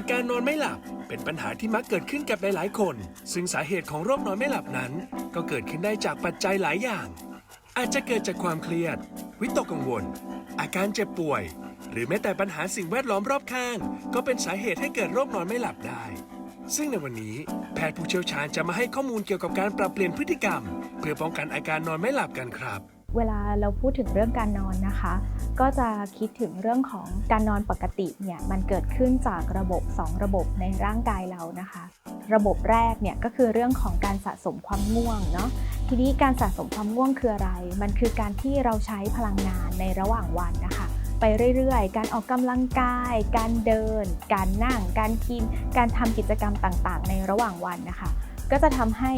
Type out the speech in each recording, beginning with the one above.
อาการนอนไม่หลับเป็นปัญหาที่มักเกิดขึ้นกับหลายๆ คน ซึ่งสาเหตุของโรคนอนไม่หลับนั้น ก็เกิดขึ้นได้จากปัจจัยหลายอย่าง อาจจะเกิดจากความเครียด วิตกกังวล อาการเจ็บป่วย หรือแม้แต่ปัญหาสิ่งแวดล้อมรอบข้าง ก็เป็นสาเหตุให้เกิดโรคนอนไม่หลับได้ ซึ่งในวันนี้ แพทย์ผู้เชี่ยวชาญจะมาให้ข้อมูลเกี่ยวกับการปรับเปลี่ยนพฤติกรรม เพื่อป้องกันอาการนอนไม่หลับกันครับ เวลาเราพูดถึงเรื่องการนอนนะคะ ก็จะคิดถึงเรื่องของการนอนปกติเนี่ยมันเกิดขึ้นจากระบบ 2 ระบบในร่างกายเรานะคะ ระบบแรกเนี่ยก็คือเรื่องของการสะสมความง่วงเนาะทีนี้การสะสมความง่วงคืออะไร มันคือการที่เราใช้พลังงานในระหว่างวันนะคะ ไปเรื่อยๆ การออกกำลังกาย การเดิน การนั่ง การกิน การทำกิจกรรมต่างๆ ในระหว่างวันนะคะ ก็จะทำให้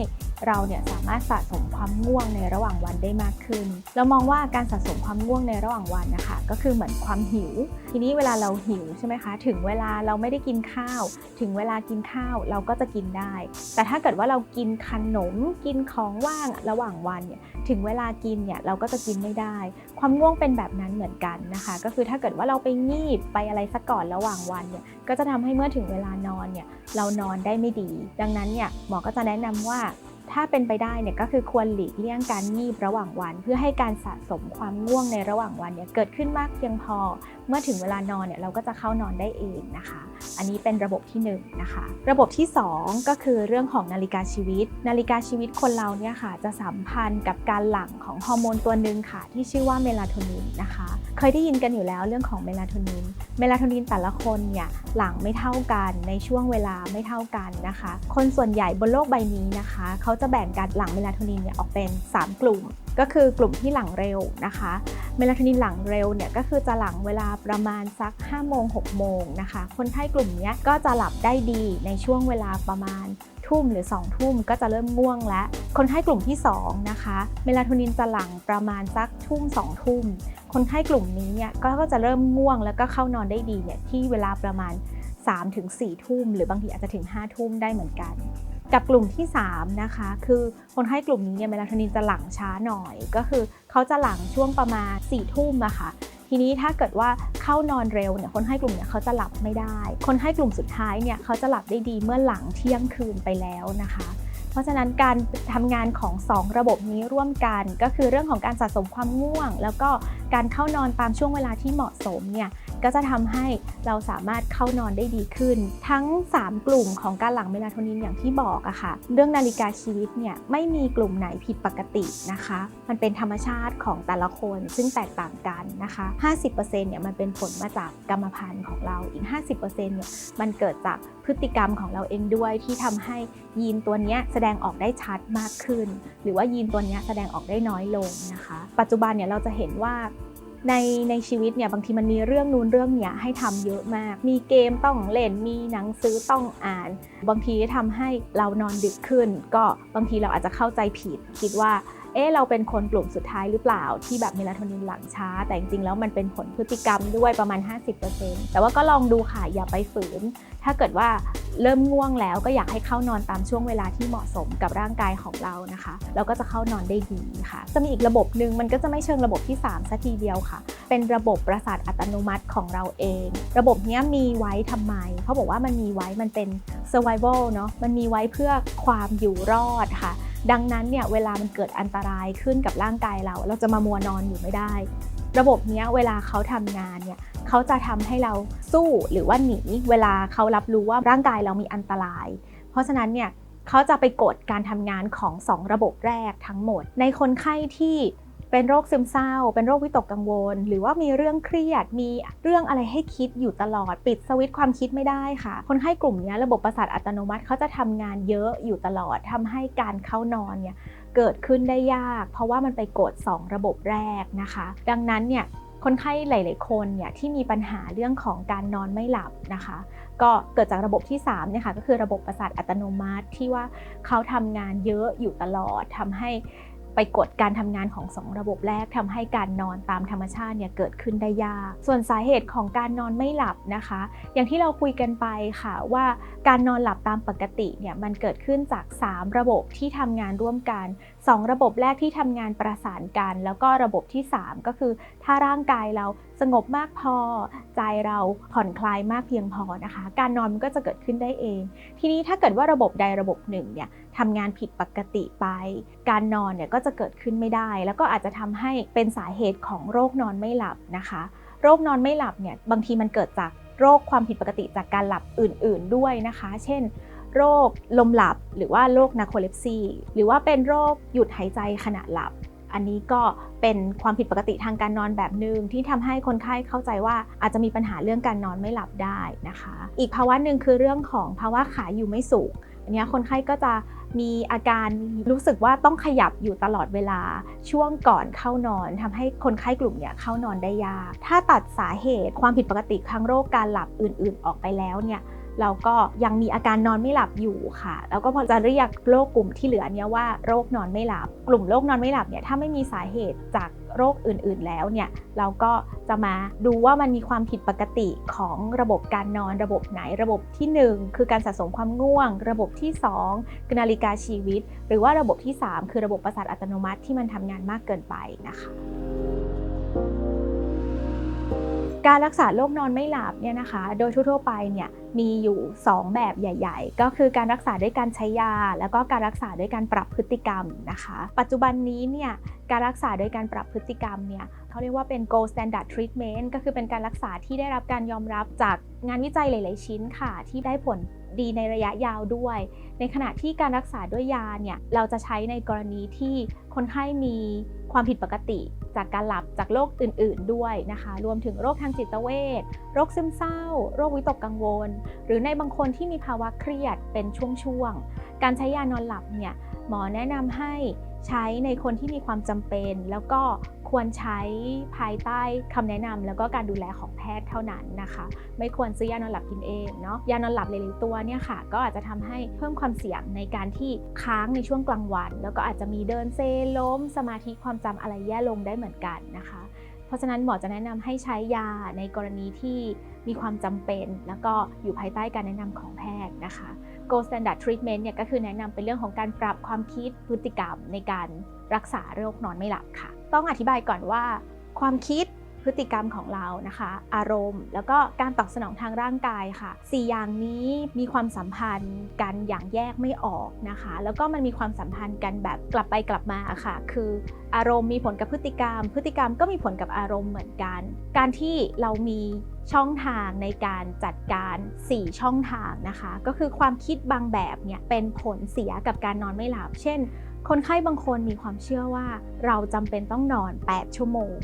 เราเนี่ยสามารถสะสมความง่วงในระหว่างวันได้มากขึ้น เรามองว่าการสะสมความง่วงในระหว่างวันนะคะ ก็คือเหมือนความหิว ทีนี้เวลาเราหิวใช่ไหมคะ ถึงเวลาเราไม่ได้กินข้าว ถึงเวลากินข้าวเราก็จะกินได้ แต่ถ้าเกิดว่าเรากินขนม กินของว่างระหว่างวันเนี่ย ถึงเวลากินเนี่ยเราก็จะกินไม่ได้ ความง่วงเป็นแบบนั้นเหมือนกันนะคะ ก็คือถ้าเกิดว่าเราไปงีบไปอะไรสักก่อนระหว่างวันเนี่ย ก็จะทำให้เมื่อถึงเวลานอนเนี่ยเรานอนได้ไม่ดี ดังนั้นเนี่ยหมอก็จะแนะนำว่า ถ้าเป็นไปได้เนี่ยก็คือควรหลีกเลี่ยงการงีบระหว่างวัน เพื่อให้การสะสมความง่วงในระหว่างวันเนี่ยเกิดขึ้นมากเพียงพอ เมื่อถึงเวลานอนเนี่ยเราก็จะเข้านอนได้เองนะคะ อันนี้เป็นระบบที่1นงนะคะ ระบบที่ 2 ก็คือเรื่องของนาฬิกาชีวิต นาฬิกาชีวิตคนเราเนี่ยค่ะจะสัมพันธ์กับการหลั่งของฮอร์โมนตัวหนึ่งค่ะ ที่ชื่อว่าเมลาโทนินนะคะ เคยได้ยินกันอยู่แล้วเรื่องของเมลาโทนิน เมลาโทนินแต่ละคนเนี่ยหลั่งไม่เท่ากันในช่วงเวลาไม่เท่ากันนะคะ คนส่วนใหญ่บนโลกใบนี้นะคะเขาจะแบ่งการหลั่งเมลาโทนินเนี่ยออกเป็น 3 กลุ่ม ก็คือกลุ่มที่หลั่งเร็วนะคะ เมลาโทนินหลั่งเร็วเนี่ยก็คือจะหลั่งเวลาประมาณสัก5โมง6โมงนะคะ คนไข้กลุ่มนี้ก็จะหลับได้ดีในช่วงเวลาประมาณทุ่มหรือ 2 ทุ่มก็จะเริ่มง่วงแล้ว คนไข้กลุ่มที่ 2 นะคะ เมลาโทนินจะหลั่งประมาณสักทุ่ม2ทุ่ม คนไข้กลุ่มนี้เนี่ยก็จะเริ่มง่วงแล้วก็เข้านอนได้ดีเนี่ยที่เวลาประมาณ3-4ทุ่มหรือบางทีอาจจะถึง5ทุ่มได้เหมือนกัน กับกลุ่มที่ 3 นะคะ คือคนไข้กลุ่มนี้เนี่ยเมลาโทนินจะหลั่งช้าหน่อย ก็คือเขาจะหลั่งช่วงประมาณ4ทุ่มอะค่ะทีนี้ถ้าเกิดว่าเข้านอนเร็วเนี่ยคนไข้กลุ่มเนี่ยเขาจะหลับไม่ได้ คนไข้กลุ่มสุดท้ายเนี่ยเขาจะหลับได้ดีเมื่อหลังเที่ยงคืนไปแล้วนะคะ เพราะฉะนั้นการทำงานของ 2 ระบบนี้ร่วมกัน ก็คือเรื่องของการสะสมความง่วง แล้วก็การเข้านอนตามช่วงเวลาที่เหมาะสมเนี่ย ก็จะทำให้เราสามารถเข้านอนได้ดีขึ้น ทั้ง 3 กลุ่มของการหลั่งเมลาโทนินอย่างที่บอกอะค่ะ เรื่องนาฬิกาชีวิตเนี่ยไม่มีกลุ่มไหนผิดปกตินะคะ มันเป็นธรรมชาติของแต่ละคนซึ่งแตกต่างกันนะคะ 50%เนี่ยมันเป็นผลมาจากกรรมพันธุ์ของเราอีก 50%เนี่ยมันเกิดจากพฤติกรรมของเราเองด้วยที่ทำให้ยีนตัวเนี้ยแสดงออกได้ชัดมากขึ้น หรือว่ายีนตัวเนี้ยแสดงออกได้น้อยลงนะคะ ปัจจุบันเนี่ยเราจะเห็นว่า ในในชีวิตเนี่ยบางทีมันมีเรื่องนู้นเรื่องเนี้ยให้ทำเยอะมาก มีเกมต้องเล่น มีหนังสือต้องอ่าน บางทีทำให้เรานอนดึกขึ้น ก็บางทีเราอาจจะเข้าใจผิดคิดว่า เอ๊ะเราเป็นคนกลุ่มสุดท้ายหรือเปล่าที่แบบเมลาโทนินหลังช้า แต่จริงๆแล้วมันเป็นผลพฤติกรรมด้วยประมาณ 50%แต่ว่าก็ลองดูค่ะอย่าไปฝืน ถ้าเกิดว่าเริ่มง่วงแล้วก็อยากให้เข้านอนตามช่วงเวลาที่เหมาะสมกับร่างกายของเรานะคะ เราก็จะเข้านอนได้ดีค่ะ จะมีอีกระบบหนึ่งมันก็จะไม่เชิงระบบที่3ซะทีเดียวค่ะ เป็นระบบประสาทอัตโนมัติของเราเอง ระบบเนี้ยมีไว้ทำไมเขาบอกว่ามันมีไว้มันเป็น survival เนาะมันมีไว้เพื่อความอยู่รอดค่ะ ดังนั้นเนี่ยเวลามันเกิดอันตรายขึ้นกับร่างกายเรา เราจะมามัวนอนอยู่ไม่ได้ ระบบเนี้ยเวลาเขาทำงานเนี่ยเขาจะทำให้เราสู้หรือว่าหนี เวลาเขารับรู้ว่าร่างกายเรามีอันตราย เพราะฉะนั้นเนี่ยเขาจะไปกดการทำงานของ 2 ระบบแรกทั้งหมด ในคนไข้ที่ เป็นโรคซึมเศร้า เป็นโรควิตกกังวล หรือว่ามีเรื่องเครียด มีเรื่องอะไรให้คิดอยู่ตลอด ปิดสวิตช์ความคิดไม่ได้ค่ะ คนไข้กลุ่มนี้ระบบประสาทอัตโนมัติเขาจะทำงานเยอะอยู่ตลอดทำให้การเข้านอนเนี่ยเกิดขึ้นได้ยาก เพราะว่ามันไปกด 2 ระบบแรกนะคะ ดังนั้นเนี่ยคนไข้หลาย ๆ คนเนี่ยที่มีปัญหาเรื่องของการนอนไม่หลับนะคะ ก็เกิดจากระบบที่3เนี่ยค่ะก็คือระบบประสาทอัตโนมัติที่ว่าเขาทำงานเยอะอยู่ตลอดทำให้ ไปกดการทำงานของสองระบบแรกทำให้การนอนตามธรรมชาติเนี่ยเกิดขึ้นได้ยาก ส่วนสาเหตุของการนอนไม่หลับนะคะ อย่างที่เราคุยกันไปค่ะว่าการนอนหลับตามปกติเนี่ยมันเกิดขึ้นจาก 3 ระบบที่ทำงานร่วมกัน 2 ระบบแรกที่ทำงานประสานกัน แล้วก็ระบบที่ 3 ก็คือถ้าร่างกายเราสงบมากพอ ใจเราผ่อนคลายมากเพียงพอนะคะ การนอนมันก็จะเกิดขึ้นได้เอง ทีนี้ถ้าเกิดว่าระบบใดระบบหนึ่งเนี่ย ทำงานผิดปกติไป การนอนเนี่ยก็จะเกิดขึ้นไม่ได้ แล้วก็อาจจะทำให้เป็นสาเหตุของโรคนอนไม่หลับนะคะ โรคนอนไม่หลับเนี่ยบางทีมันเกิดจากโรคความผิดปกติจากการหลับอื่น ๆ ด้วยนะคะ เช่น โรคลมหลับหรือว่าโรคนาโคเลปซีหรือว่าเป็นโรคหยุดหายใจขณะหลับ อันนี้ก็เป็นความผิดปกติทางการนอนแบบหนึ่งที่ทำให้คนไข้เข้าใจว่าอาจจะมีปัญหาเรื่องการนอนไม่หลับได้นะคะ อีกภาวะหนึ่งคือเรื่องของภาวะขาอยู่ไม่สุขอันนี้คนไข้ก็จะ มีอาการรู้สึกว่าต้องขยับอยู่ตลอดเวลาช่วงก่อนเข้านอนทำให้คนไข้กลุ่มเนี่ยเข้านอนได้ยาก ถ้าตัดสาเหตุความผิดปกติทางโรคการหลับอื่น ๆ ออกไปแล้วเนี่ยเราก็ยังมีอาการนอนไม่หลับอยู่ค่ะ แล้วก็พอจะเรียกโรคกลุ่มที่เหลือเนี่ยว่าโรคนอนไม่หลับ กลุ่มโรคนอนไม่หลับเนี่ยถ้าไม่มีสาเหตุจาก โรคอื่นๆแล้วเนี่ยเราก็จะมาดูว่ามันมีความผิดปกติของระบบการนอนระบบไหนระบบที่ 1 คือการสะสมความง่วง ระบบที่ 2 คือนาฬิกาชีวิต หรือว่าระบบที่ 3 คือระบบประสาทอัตโนมัติที่มันทำงานมากเกินไปนะคะ การรักษาโรคนอนไม่หลับเนี่ยนะคะ โดยทั่วๆไปเนี่ยมีอยู่ 2 แบบใหญ่ ๆ ก็คือการรักษาด้วยการใช้ยา แล้วก็การรักษาด้วยการปรับพฤติกรรมนะคะ ปัจจุบันนี้เนี่ยการรักษาโดยการปรับพฤติกรรมเนี่ย เขาเรียกว่าเป็น gold standard treatment ก็คือเป็นการรักษาที่ได้รับการยอมรับจากงานวิจัยหลาย ๆ ชิ้นค่ะ ที่ได้ผลดีในระยะยาวด้วย ในขณะที่การรักษาด้วยยาเนี่ย เราจะใช้ในกรณีที่คนไข้มีความผิดปกติ จากการหลับจากโรคอื่น ๆ ด้วยนะคะ รวมถึงโรคทางจิตเวชโรคซึมเศร้า โรควิตกกังวล หรือในบางคนที่มีภาวะเครียดเป็นช่วง ๆ การใช้ยานอนหลับเนี่ยหมอแนะนำให้ใช้ในคนที่มีความจำเป็น แล้วก็ ควรใช้ภายใต้คำแนะนำแล้วก็การดูแลของแพทย์เท่านั้นนะคะ ไม่ควรซื้อยานอนหลับกินเองเนาะยานอนหลับหลายๆตัวเนี่ยค่ะ ก็อาจจะทำให้เพิ่มความเสี่ยงในการที่ค้างในช่วงกลางวัน แล้วก็อาจจะมีเดินเซล้ม สมาธิความจำอะไรแย่ลงได้เหมือนกันนะคะ เพราะฉะนั้นหมอจะแนะนำให้ใช้ยาในกรณีที่มีความจำเป็น แล้วก็อยู่ภายใต้การแนะนำของแพทย์นะคะ Gold Standard Treatment เนี่ยก็คือแนะนำเป็นเรื่องของการปรับความคิดพฤติกรรมในการรักษาโรคนอนไม่หลับค่ะ ต้องอธิบายก่อนว่า ความคิดพฤติกรรมของเรานะคะ อารมณ์ แล้วก็การตอบสนองทางร่างกายค่ะสี่อย่างนี้มีความสัมพันธ์กันอย่างแยกไม่ออกนะคะ แล้วก็มันมีความสัมพันธ์กันแบบกลับไปกลับมาค่ะ คืออารมณ์มีผลกับพฤติกรรม พฤติกรรมก็มีผลกับอารมณ์เหมือนกัน การที่เรามีช่องทางในการจัดการ 4 ช่องทางนะคะ ก็คือความคิดบางแบบเนี่ยเป็นผลเสียกับการนอนไม่หลับ เช่น คนไข้บางคนมีความเชื่อว่าเราจำเป็นต้องนอน 8 ชั่วโมง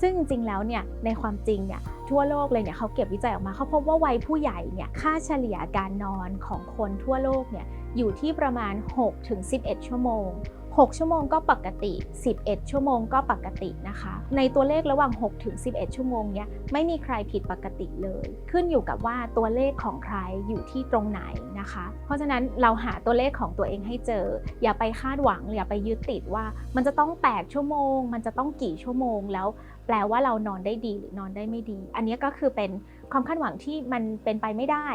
ซึ่งจริงๆแล้วเนี่ยในความจริงเนี่ยทั่วโลกเลยเนี่ยเขาเก็บวิจัยออกมาเขาพบว่าวัยผู้ใหญ่เนี่ยค่าเฉลี่ยการนอนของคนทั่วโลกเนี่ยอยู่ที่ประมาณ 6-11 ชั่วโมง 6 ชั่วโมงก็ปกติ 11 ชั่วโมงก็ปกตินะคะ ในตัวเลขระหว่าง 6 ถึง 11 ชั่วโมงเนี่ยไม่มีใครผิดปกติเลย ขึ้นอยู่กับว่าตัวเลขของใครอยู่ที่ตรงไหนนะคะ เพราะฉะนั้นเราหาตัวเลขของตัวเองให้เจอ อย่าไปคาดหวังอย่าไปยึดติดว่า มันจะต้อง 8 ชั่วโมง มันจะต้องกี่ชั่วโมงแล้วแปลว่าเรานอนได้ดีหรือนอนได้ไม่ดี อันนี้ก็คือเป็นความคาดหวังที่มันเป็นไปไม่ได้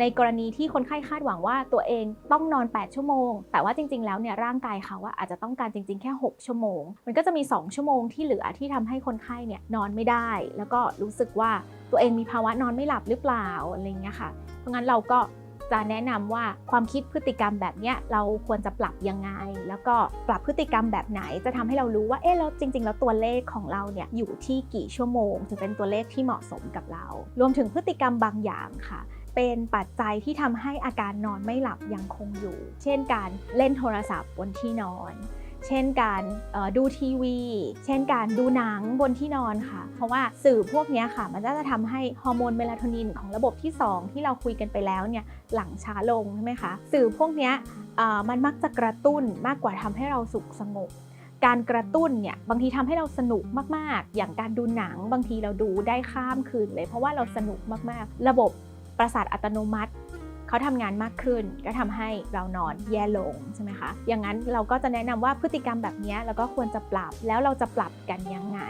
ในกรณีที่คนไข้คาดหวังว่าตัวเองต้องนอน 8 ชั่วโมง แต่ว่าจริง ๆ แล้วเนี่ยร่างกายเขาว่าอาจจะต้องการจริง ๆ แค่ 6 ชั่วโมง มันก็จะมี 2 ชั่วโมงที่เหลือที่ทำให้คนไข้เนี่ยนอนไม่ได้ แล้วก็รู้สึกว่าตัวเองมีภาวะนอนไม่หลับหรือเปล่าอะไรเงี้ยค่ะ เพราะงั้นเราก็จะแนะนำว่าความคิดพฤติกรรมแบบเนี้ยเราควรจะปรับยังไง แล้วก็ปรับพฤติกรรมแบบไหนจะทำให้เรารู้ว่าเอ๊ะแล้วจริง ๆ แล้วตัวเลขของเราเนี่ยอยู่ที่กี่ชั่วโมง ถึงเป็นตัวเลขที่เหมาะสมกับเรา รวมถึงพฤติกรรมบางอย่างค่ะ เป็นปัจจัยที่ทำให้อาการนอนไม่หลับยังคงอยู่ เช่นการเล่นโทรศัพท์บนที่นอน เช่นการดูทีวี เช่นการดูหนังบนที่นอนค่ะ เพราะว่าสื่อพวกนี้ค่ะ มันจะทำให้ฮอร์โมนเมลาโทนินของระบบที่ 2 ที่เราคุยกันไปแล้วเนี่ยหลั่งช้าลงใช่ไหมคะ สื่อพวกนี้มันมักจะกระตุ้นมากกว่าทำให้เราสุขสงบการกระตุ้นเนี่ยบางทีทำให้เราสนุกมาก ๆ อย่างการดูหนังบางทีเราดูได้ข้ามคืนเลย เพราะว่าเราสนุกมาก ๆ ระบบ ประสาทอัตโนมัติเขาทำงานมากขึ้น ก็ทำให้เรานอนแย่ลงใช่ไหมคะ อย่างนั้นเราก็จะแนะนำว่าพฤติกรรมแบบนี้เราก็ควรจะปรับ แล้วเราจะปรับกันยังไง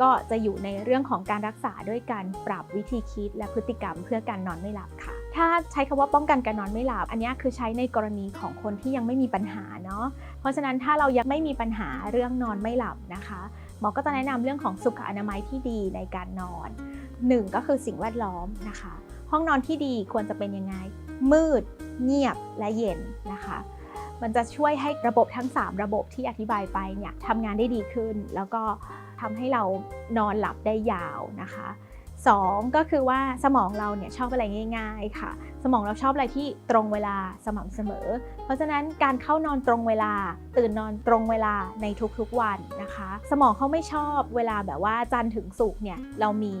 ก็จะอยู่ในเรื่องของการรักษาด้วยการปรับวิธีคิดและพฤติกรรมเพื่อการนอนไม่หลับค่ะ ถ้าใช้คำว่าป้องกันการนอนไม่หลับ อันนี้คือใช้ในกรณีของคนที่ยังไม่มีปัญหาเนาะ เพราะฉะนั้นถ้าเรายังไม่มีปัญหาเรื่องนอนไม่หลับนะคะหมอก็จะแนะนำเรื่องของสุขอนามัยที่ดีในการนอน 1 ก็คือสิ่งแวดล้อมนะคะ ห้องนอนที่ดีควรจะเป็นยังไง มืด เงียบและเย็นนะคะ มันจะช่วยให้ระบบทั้ง 3 ระบบที่อธิบายไปเนี่ยทำงานได้ดีขึ้น แล้วก็ทำให้เรานอนหลับได้ยาวนะคะ2ก็คือว่าสมองเราเนี่ยชอบอะไรง่าย ๆค่ะ สมองเราชอบอะไรที่ตรงเวลาสม่ำเสมอ เพราะฉะนั้นการเข้านอนตรงเวลา ตื่นนอนตรงเวลาในทุกๆวันนะคะ สมองเขาไม่ชอบเวลาแบบว่าจันทร์ถึงศุกร์เนี่ยเรามี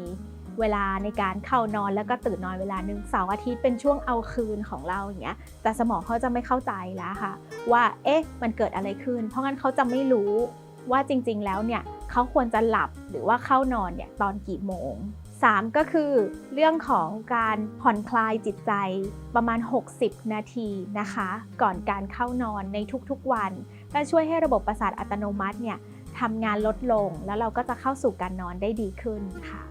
เวลาในการเข้านอนแล้วก็ตื่นนอนเวลาหนึ่งเสาร์อาทิตย์เป็นช่วงเอาคืนของเราอย่างเงี้ยแต่สมองเขาจะไม่เข้าใจแล้วค่ะ ว่าเอ๊ะมันเกิดอะไรขึ้น เพราะงั้นเขาจะไม่รู้ว่าจริง ๆ แล้วเนี่ยเขาควรจะหลับหรือว่าเข้านอนเนี่ยตอนกี่โมง 3 ก็คือเรื่องของการผ่อนคลายจิตใจประมาณ 60 นาทีนะคะ ก่อนการเข้านอนในทุกๆวันก็ช่วยให้ระบบประสาทอัตโนมัติเนี่ยทำงานลดลงแล้วเราก็จะเข้าสู่การนอนได้ดีขึ้นค่ะ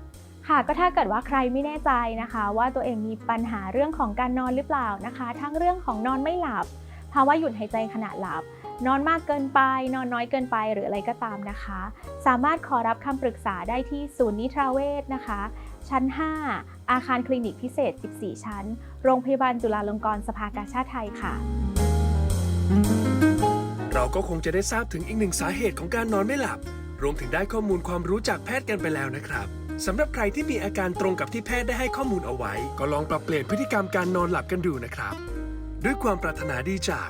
ค่ะก็ถ้าเกิดว่าใครไม่แน่ใจนะคะ ว่าตัวเองมีปัญหาเรื่องของการนอนหรือเปล่านะคะ ทั้งเรื่องของนอนไม่หลับ ภาวะหยุดหายใจขณะหลับ นอนมากเกินไป นอนน้อยเกินไปหรืออะไรก็ตามนะคะ สามารถขอรับคำปรึกษาได้ที่ศูนย์นิทราเวชนะคะ ชั้น 5 อาคารคลินิกพิเศษ 14 ชั้น โรงพยาบาลจุฬาลงกรณ์สภากาชาติไทยค่ะ เราก็คงจะได้ทราบถึงอีกหนึ่งสาเหตุของการนอนไม่หลับ รวมถึงได้ข้อมูลความรู้จากแพทย์กันไปแล้วนะครับ สำหรับใครที่มีอาการตรงกับที่แพทย์ได้ให้ข้อมูลเอาไว้ ก็ลองปรับเปลี่ยนพฤติกรรมการนอนหลับกันดูนะครับ ด้วยความปรารถนาดีจาก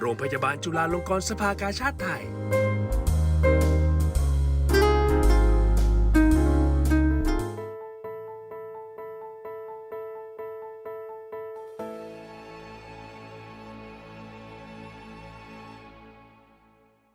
โรงพยาบาลจุฬาลงกรณ์สภากาชาติไทย